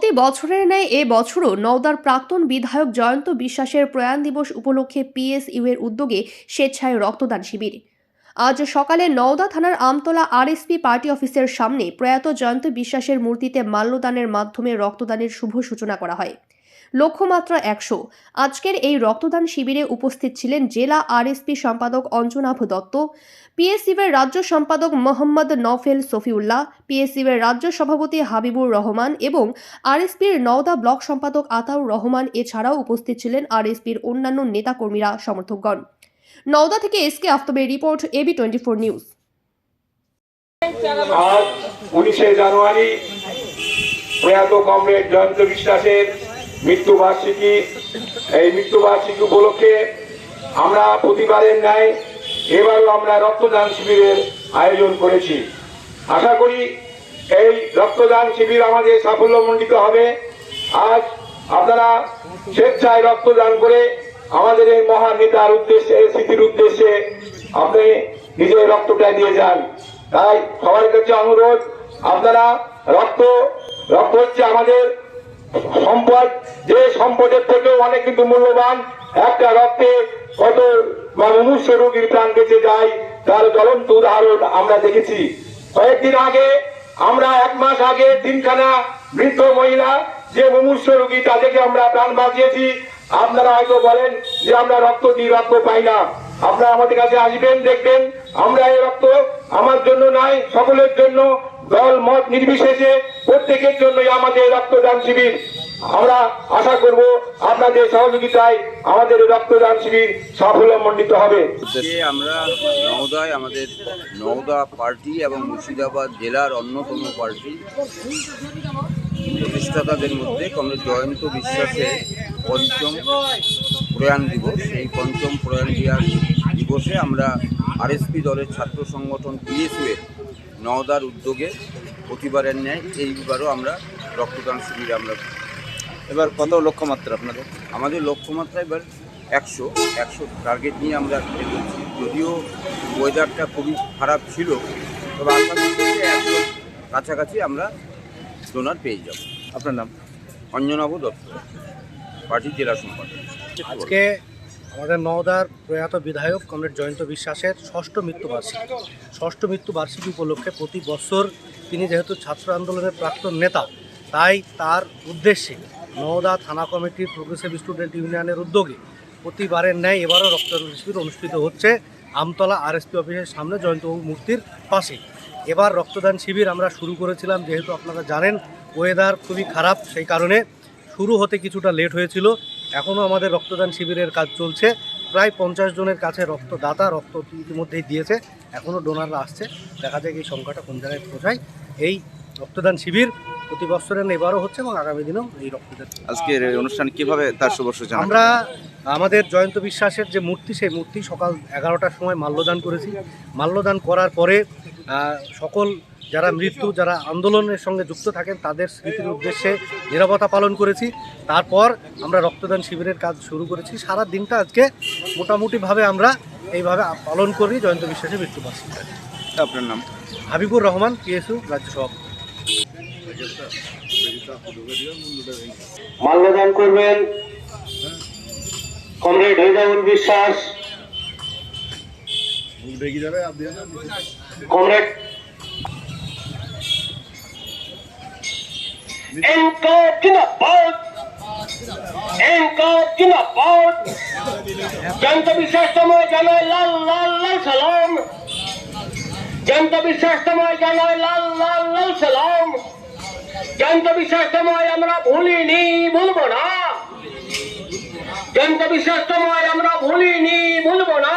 প্রতি বছরের ন্যায় এ বছরও নওদার প্রাক্তন বিধায়ক জয়ন্ত বিশ্বাসের প্রয়াণ দিবস উপলক্ষে পিএসইউ এর উদ্যোগে স্বেচ্ছায় রক্তদান শিবির। আজ সকালে নওদা থানার আমতলা আরএসপি পার্টি অফিসের সামনে প্রয়াত জয়ন্ত বিশ্বাসের মূর্তিতে মাল্যদানের মাধ্যমে রক্তদানের শুভ সূচনা করা হয়। লক্ষ্যমাত্রা একশো। আজকের এই রক্তদান শিবিরে উপস্থিত ছিলেন জেলা আরএসপি সম্পাদক অঞ্জনাভ দত্ত পিএসইউয়ের রাজ্য সম্পাদক মোহাম্মদ নফেল সফিউল্লাহ পিএসইউয়ের রাজ্য সভাপতি হাবিবুর রহমান এবং আরএসপির নওদা ব্লক সম্পাদক আতাউর রহমান এছাড়াও উপস্থিত ছিলেন আরএসপির অন্যান্য নেতাকর্মীরা, সমর্থকগণ। নওদা থেকে S K আফতাবের report A B twenty four news. উনিশে জানুয়ারি প্রয়াত কমরেড জয়ন্ত বিশ্বাসের মৃত্যুবার্ষিকী, এই মৃত্যুবার্ষিকী উপলক্ষে আমরা প্রতিবারের ন্যায় এবারও আমরা রক্তদান শিবিরের আয়োজন করেছি। আশা করি এই রক্তদান শিবির আমাদের সাফল্যমণ্ডিত হবে। আজ আপনারা স্বেচ্ছায় রক্তদান করে আমাদের এই মহান নেতার উদ্দেশ্যে স্মৃতির উদ্দেশ্যে আপনি নিজের রক্তটা দিয়ে যান। তাই সবার কাছে অনুরোধ, আপনারা রক্ত রক্ত হচ্ছে আমাদের সম্পদ, যে সম্পদের থেকেও অনেক কিন্তু মূল্যবান, একটা রক্তে কত মনুষ্য রোগীর প্রাণ বেঁচে যায়, তার জ্বলন্ত উদাহরণ আমরা দেখেছি। কয়েকদিন আগে, আমরা এক মাস আগে তিনখানা বৃদ্ধ মহিলা, যে মুমূর্ষ রোগী, তাদেরকে আমরা প্রাণ বাঁচিয়েছি। আপনারা হয়তো বলেন যে আমরা রক্ত দিই রক্ত পাই না। আপনারা আমাদের কাছে আসবেন, দেখবেন, আমরা এই রক্ত আমার জন্য নাই সকলের জন্য দল মত নির্বিশেষে প্রত্যেকের জন্যই আমাদের রক্তদান শিবির। আমরা আশা করব আপনাদের সহযোগিতায় আমাদের রক্তদান শিবির সাফল্যমণ্ডিত হবে। আমরা নওদায় আমাদের নওদা পার্টি এবং মুর্শিদাবাদ জেলার অন্যতম পার্টি প্রতিষ্ঠাতাদের মধ্যে কমরেড জয়ন্ত বিশ্বাসের পঞ্চম প্রয়াণ দিবস। এই পঞ্চম প্রয়াণ দিবসে আমরা আরএসপি দলের ছাত্র সংগঠন পিএসইউ নওদার উদ্যোগে প্রতিবারের ন্যায় এইবারও আমরা রক্তদান শিবিরে আমরা এবার কত লক্ষ্যমাত্রা আপনাদের? আমাদের লক্ষ্যমাত্রা এবার একশো একশো টার্গেট নিয়ে আমরা এগোচ্ছি। যদিও ওয়েদারটা খুবই খারাপ ছিল তবে আশা করছি যে একশো কাছাকাছি আমরা ডোনার পেয়ে যাব। আপনার নাম? অঞ্জনাভ দত্ত পার্টির জেলা সম্পাদক। আজকে আমাদের নওদার প্রয়াত বিধায়ক কমরেড জয়ন্ত বিশ্বাসের ষষ্ঠ মৃত্যুবার্ষিকী। ষষ্ঠ মৃত্যুবার্ষিকী উপলক্ষে প্রতি বছর তিনি যেহেতু ছাত্র আন্দোলনের প্রাক্তন নেতা, তাই তার উদ্দেশ্যে নওদা থানা কমিটির প্রোগ্রেসিভ স্টুডেন্ট ইউনিয়নের উদ্যোগে প্রতিবারের ন্যায় এবারও রক্তদান শিবির অনুষ্ঠিত হচ্ছে আমতলা আরএসপি অফিসের সামনে জয়ন্তবাবু মূর্তির পাশে। এবার রক্তদান শিবির আমরা শুরু করেছিলাম, যেহেতু আপনারা জানেন ওয়েদার খুবই খারাপ, সেই কারণে শুরু হতে কিছুটা লেট হয়েছিল। এখনও আমাদের রক্তদান শিবিরের কাজ চলছে। প্রায় পঞ্চাশ জনের কাছে রক্তদাতা রক্ত ইতিমধ্যেই দিয়েছে। এখনও ডোনাররা আসছে। দেখা যাক এই সংখ্যাটা কোন জায়গায় পৌঁছায়। এই রক্তদান শিবির প্রতি বছরের এবারও হচ্ছে এবং আগামী দিনেও এই রক্তদান আজকের অনুষ্ঠান কীভাবে তার শুভ সূচনা আমরা আমাদের জয়ন্ত বিশ্বাসের যে মূর্তি সেই মূর্তি সকাল এগারোটার সময় মাল্যদান করেছি। মাল্যদান করার পরে সকল যারা মৃত্যু যারা আন্দোলনের সঙ্গে যুক্ত থাকেন তাদের স্মৃতির উদ্দেশ্যে নিরাপত্তা পালন করেছি। তারপর আমরা রক্তদান শিবিরের কাজ শুরু করেছি। সারা দিনটা আজকে মোটামুটিভাবে আমরা এইভাবে পালন করি জয়ন্ত বিশ্বাসের মৃত্যুবার্ষিকী। আপনার নাম? হাবিবুর রহমান পিএসইউ রাজ্য সভাপতি মাল্যদান করবেন কমরেড রেজাউল বিশ্বাস। কমরেড Encore জিন্দাবাদ encore জিন্দাবাদ জয়ন্ত বিশ্বাস সময় জানায় লাল লাল লাল সালাম জয়ন্ত বিশ্বাস সময় জানায় লাল লাল লাল সালাম জয়ন্ত বিশ্বাস সময় আমরা ভুলিনি ভুলবো না জয়ন্ত বিশ্বাস সময় আমরা ভুলিনি ভুলবো না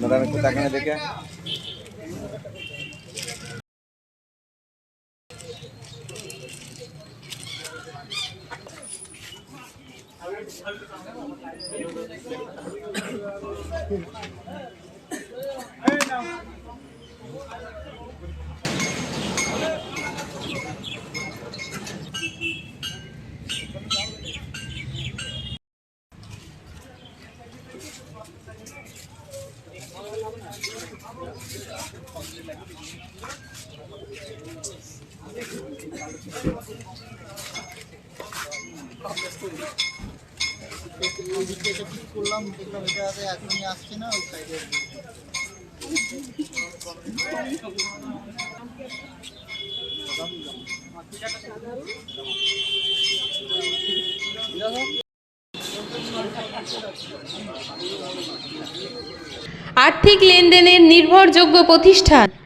ম্যাডাম একটু তাকানে দেখে আর্থিক লেনদেনের নির্ভরযোগ্য প্রতিষ্ঠান।